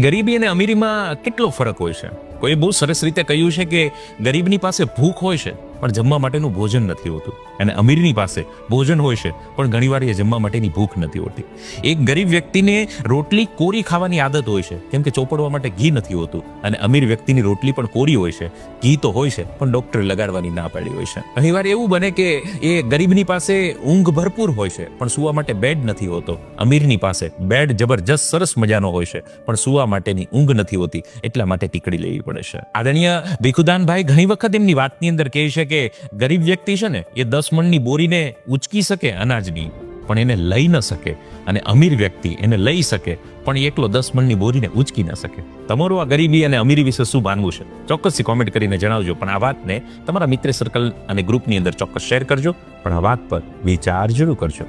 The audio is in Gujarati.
ગરીબી અને અમીરીમાં કેટલો ફરક હોય છે? કોઈ બહુ સરસ રીતે કહ્યું છે કે ગરીબની પાસે ભૂખ હોય છે? પણ જમવા માટેનું ભોજન નથી હોતું. અને અમીરની પાસે ભોજન હોય છે, પણ ઘણીવાર એ જમવા માટેની ભૂખ નથી હોતી. એક ગરીબ વ્યક્તિને રોટલી કોરી ખાવાની આદત હોય છે, કેમ કે ચોપડવા માટે ઘી નથી હોતું. અને અમીર વ્યક્તિની રોટલી પણ કોરી હોય છે, ઘી તો હોય છે, પણ ડોક્ટરે લગાડવાની ના પાડી હોય છે. ઘણીવાર એવું બને કે એ ગરીબની પાસે ઊંઘ ભરપૂર હોય છે, પણ સુવા માટે બેડ નથી હોતો. અમીરની પાસે બેડ જબરજસ્ત સરસ મજાનો હોય છે, પણ સુવા માટેની ઊંઘ નથી હોતી. એટલા માટે ટીકડી લેવી પડે છે. આદરણીય ભીખુદાનભાઈ ઘણી વખત એમની વાતની અંદર કહે છે કે ગરીબ વ્યક્તિ છે ને, એ દસ મણની બોરીને ઉચકી શકે અનાજની, પણ એને લઈ ન શકે. અને અમીર વ્યક્તિ એને લઈ શકે, પણ એકલો દસ મણની બોરીને ઉચકી ન શકે. તમારું આ ગરીબી અને અમીરી વિશે શું માનવું છે? ચોક્કસથી કોમેન્ટ કરીને જણાવજો. પણ આ વાતને તમારા મિત્ર સર્કલ અને ગ્રુપની અંદર ચોક્કસ શેર કરજો. પણ આ વાત પર વિચાર જરૂર કરજો.